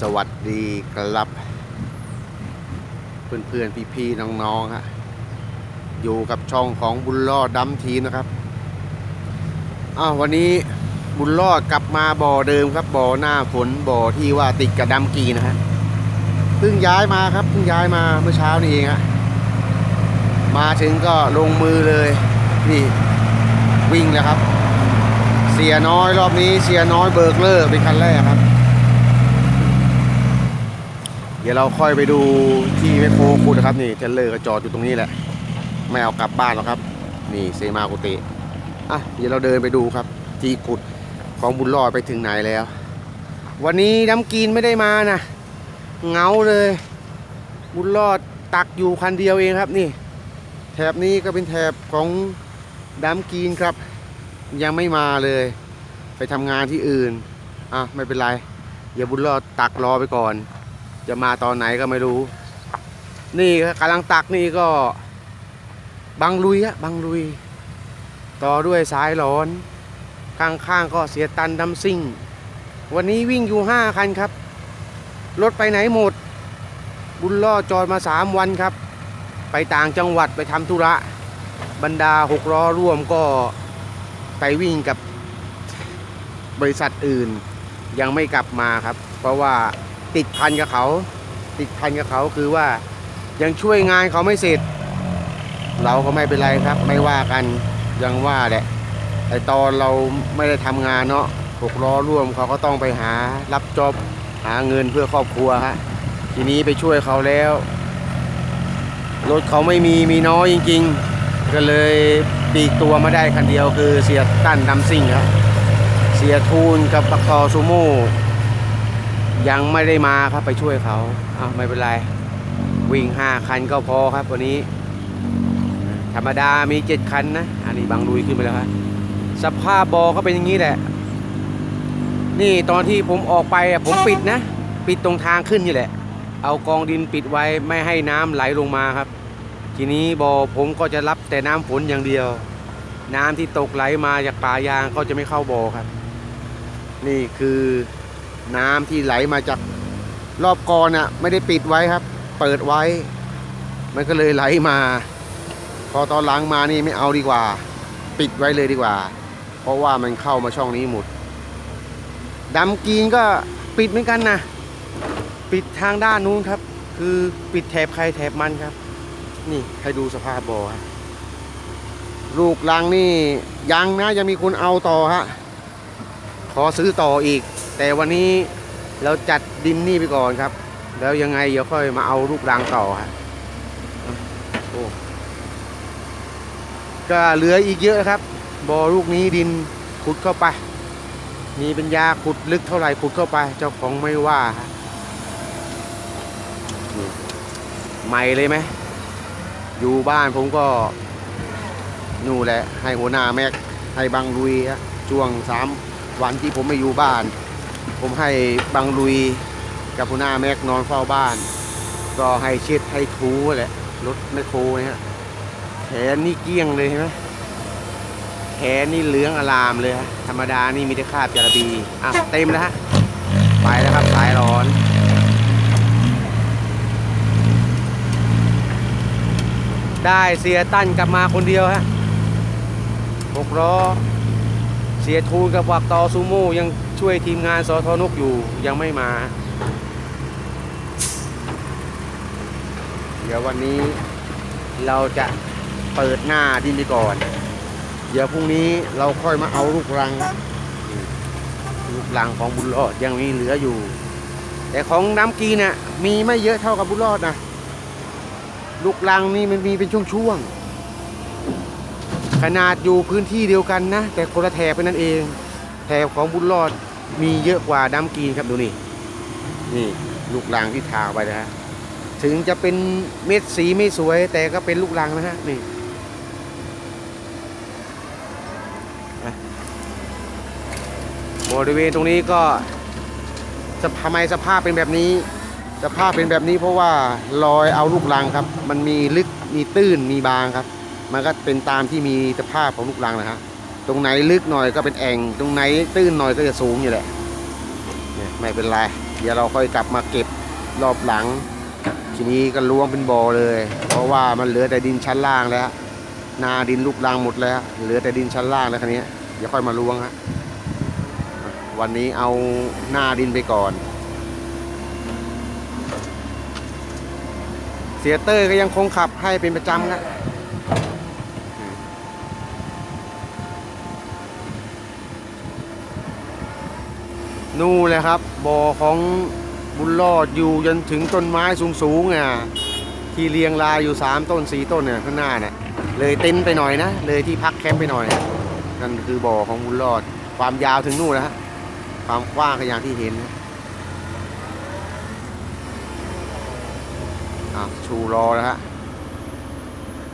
สวัสดีครับ เพื่อนๆ พี่ๆ น้องๆฮะอยู่กับช่องของบุญรอดดัมทีนะครับอ้าววันนี้บุญรอดกลับมาบ่อเดิมครับบ่อหน้าฝนบ่อที่ว่าติดกับดัมกีนะฮะเพิ่งย้ายมาครับเพิ่งย้ายมาเมื่อเช้านี่เองฮะมาถึงก็ลงมือเลยนี่วิ่งแล้วครับ เสียน้อยรอบนี้เสียน้อยเบิกเลอร์เป็นคันแรกครับ ดี๋ยวเราค่อยไปดูที่แมคโครขุดนะครับนี่เทเลอร์ก็จอดอยู่ตรงนี้แหละ ไม่เอากลับบ้านหรอกครับ นี่เซมากุติอะเดี๋ยวเราเดินไปดูครับ ที่ขุดของบุญรอดไปถึงไหนแล้ว วันนี้น้ำกินไม่ได้มานะเงาเลย บุญรอดตักอยู่คันเดียวเองครับนี่ แถบนี้ก็เป็นแถบของดัมกีนครับ ยังไม่มาเลย ไปทำงานที่อื่นอะไม่เป็นไรเดี๋ยวบุญรอดตักรอไปก่อน จะมาตอนไหนก็ไม่รู้ นี่กำลังตักนี่ก็บังลุยอะบังลุย ต่อด้วยสายหลอน ข้างๆก็เสียตันดัมซิ่ง วันนี้วิ่งอยู่ห้าคันครับ รถไปไหนหมด บุญรอจอดมาสามวันครับ ไปต่างจังหวัดไปทำธุระ บรรดาหกล้อร่วมก็ไปวิ่งกับบริษัทอื่นยังไม่กลับมาครับ เพราะว่า ติดพันกับเขา ติดพันกับเขาคือว่ายังช่วยงานเขาไม่เสร็จ เราก็ไม่เป็นไรครับ ไม่ว่ากันยังว่าแหละไอตอนเราไม่ได้ทำงานเนาะหกล้อร่วมเขาก็ต้องไปหารับจอบหาเงินเพื่อครอบครัวฮะทีนี้ไปช่วยเขาแล้วรถเขาไม่มีมีน้อยจริง ๆ ก็เลยปีกตัวมาได้คันเดียวคือเสียตั้นดำซิ่งครับเสียทูนกับปะคอซูโม่ ยังไม่ได้มาครับไปช่วยเขาอ้าวไม่เป็นไร วิ่งห้าคันก็พอครับ วันนี้ ธรรมดามีเจ็ดคันนะ อันนี้บางลุยขึ้นไปแล้วครับสภาพบอก็เป็นอย่างนี้แหละ นี่ตอนที่ผมออกไปผมปิดนะ ปิดตรงทางขึ้นนี่แหละ เอากองดินปิดไว้ไม่ให้น้ำไหลลงมาครับ ทีนี้บอผมก็จะรับแต่น้ำฝนอย่างเดียว น้ำที่ตกไหลมาจากป่ายางก็จะไม่เข้าบอครับ นี่คือ น้ำที่ไหลมาจากรอบกอนอะไม่ได้ปิดไว้ครับ เปิดไว้ มันก็เลยไหลมา พอตอนหลังมานี่ไม่เอาดีกว่า ปิดไว้เลยดีกว่า เพราะว่ามันเข้ามาช่องนี้หมดดำกรีนก็ปิดเหมือนกันนะปิดทางด้านนู้นครับ คือปิดแถบใครแถบมันครับ นี่ให้ดูสภาพบอครับลูกลังนี่ยังนะยังมีคนเอาต่อฮะขอซื้อต่ออีก แต่วันนี้เราจัดดินนี่ไปก่อนครับ แล้วยังไงเดี๋ยวค่อยมาเอาลูกรังต่อฮะโอ้ก็เหลืออีกเยอะครับบอลูกนี้ดินขุดเข้าไป มีเป็นยาขุดลึกเท่าไหร่ขุดเข้าไป เจ้าของไม่ว่าฮะใหม่เลยไหมอยู่บ้านผมก็นู่นแหละ ให้หัวหน้าแม็กให้บังลุยฮะช่วงสามวันที่ผมไม่อยู่บ้าน ผมให้บังลุยกับหัวหน้าแม็กนอนเฝ้าบ้าน ก็ให้เช็ดให้ทูแหละรถแมคโครเนี่ยฮะแขนนี่เกี้ยงเลยเห็นไหมแขนนี่เหลืองอลามเลยฮะธรรมดานี่มีแต่คราบจาระบีอะเต็มแล้วฮะไปแล้วครับสายร้อนได้เสียตั้นกลับมาคนเดียวฮะหกล้อ เสียทูนกับวักตอซูโม่ยังช่วยทีมงานสอทอนกอยู่ยังไม่มา เดี๋ยววันนี้เราจะเปิดหน้าดินไปก่อน เดี๋ยวพรุ่งนี้เราค่อยมาเอาลูกรัง ลูกรังของบุญรอดยังมีเหลืออยู่ แต่ของน้ำกีน่ะมีไม่เยอะเท่ากับบุญรอดนะ ลูกรังนี่มันมีเป็นช่วงๆ ขนาดอยู่พื้นที่เดียวกันนะ แต่คนละแถบไปนั่นเอง แถบของบุญรอดมีเยอะกว่าน้ำกีนครับดูนี่ นี่ลูกรังที่ทาไปนะฮะถึงจะเป็นเม็ดสีไม่สวย แต่ก็เป็นลูกรังนะฮะนี่บริเวณตรงนี้ก็สภทำไมสภาพเป็นแบบนี้ สภาพเป็นแบบนี้เพราะว่ารอยเอาลูกรังครับ มันมีลึกมีตื้นมีบางครับ มันก็เป็นตามที่มีสภาพของลูกรังนะฮะตรงไหนลึกหน่อยก็เป็นแอ่งตรงไหนตื้นหน่อยก็จะสูงอยู่แหละเนี่ยไม่เป็นไรเดี๋ยวเราค่อยกลับมาเก็บรอบหลัง ทีนี้ก็ล้วงเป็นบ่อเลย เพราะว่ามันเหลือแต่ดินชั้นล่างแล้วนาดินลูกรังหมดแล้ว เหลือแต่ดินชั้นล่างแล้วคันนี้เดี๋ยวค่อยมาล้วงฮะวันนี้เอาหน้าดินไปก่อน เสียเตอร์ก็ยังคงขับให้เป็นประจำครับ นู่นเลยครับบ่อของบุญรอดอยู่จนถึงต้นไม้สูงๆอะที่เรียงรายอยู่ 3 ต้น 4 ต้นเนี่ยข้างหน้าเนี่ยเลยเต็นไปหน่อยนะ เลยที่พักแคมป์ไปหน่อยนะนั่นคือบ่อของบุญรอด ความยาวถึงนู่นนะฮะความกว้างก็อย่างที่เห็นนะชูรอแล้วฮะ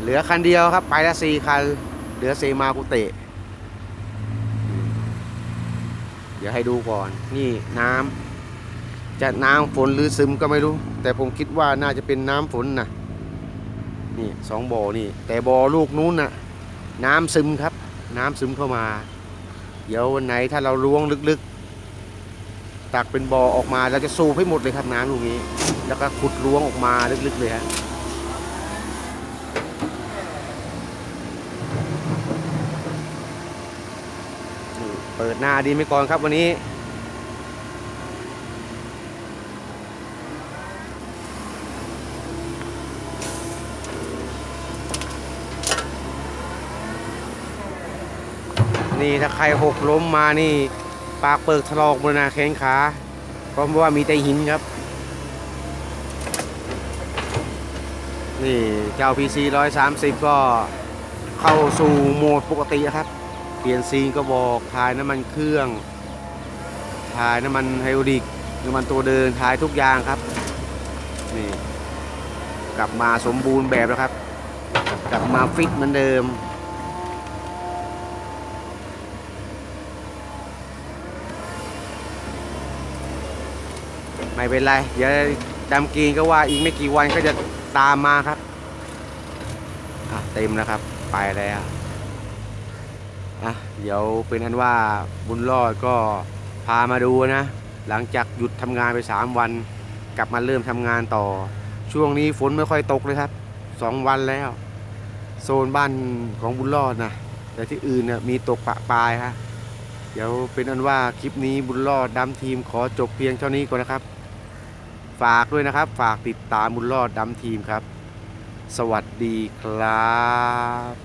เหลือคันเดียวครับ ไปละสี่คัน เหลือเซมากุเตะอืมเดี๋ยวให้ดูก่อน นี่น้ำจะน้ำฝนหรือซึมก็ไม่รู้ แต่ผมคิดว่าน่าจะเป็นน้ำฝนนะนี่สองบ่อนี่ แต่บ่อลูกนู้นน่ะ น้ำซึมครับ น้ำซึมเข้ามา เดี๋ยววันไหนถ้าเราล้วงลึกๆ ตักเป็นบ่อออกมาเราจะสูบให้หมดเลยครับน้ำลูกนี้ แล้วก็ขุดล้วงออกมาลึกๆเลยฮะ ปิดหน้าดีไม่ก่อนครับวันนี้ นี่ถ้าใครหกล้มมานี่ ปากเปิกถลอกบนนาแข้งขาเพราะว่ามีแต่หินครับ นี่เจ้า PC 130ก็เข้าสู่โหมดปกติครับ เปลี่ยนซีนก็บอกถ่ายน้ำมันเครื่อง ถ่ายน้ำมันไฮโอดิกน้ำมันตัวเดินถ่ายทุกอย่างครับ นี่ กลับมาสมบูรณ์แบบแล้วครับ กลับมาฟิตเหมือนเดิม ไม่เป็นไร เดี๋ยวจำกีนก็ว่าอีกไม่กี่วันก็จะตามมาครับ เต็มแล้วครับ ไปแล้ว อะเดี๋ยวเป็นอันว่าบุญรอดก็พามาดูนะ หลังจากหยุดทำงานไป 3 วัน กลับมาเริ่มทำงานต่อ ช่วงนี้ฝนไม่ค่อยตกเลยครับ 2 วันแล้ว โซนบ้านของบุญรอดนะแต่ที่อื่นเนี่ยมีตกปะปลายฮะเดี๋ยวเป็นอันว่าคลิปนี้บุญรอดดำทีมขอจบเพียงเท่านี้ก่อนนะครับ ฝากด้วยนะครับ ฝากติดตามบุญรอดดำทีมครับ สวัสดีครับ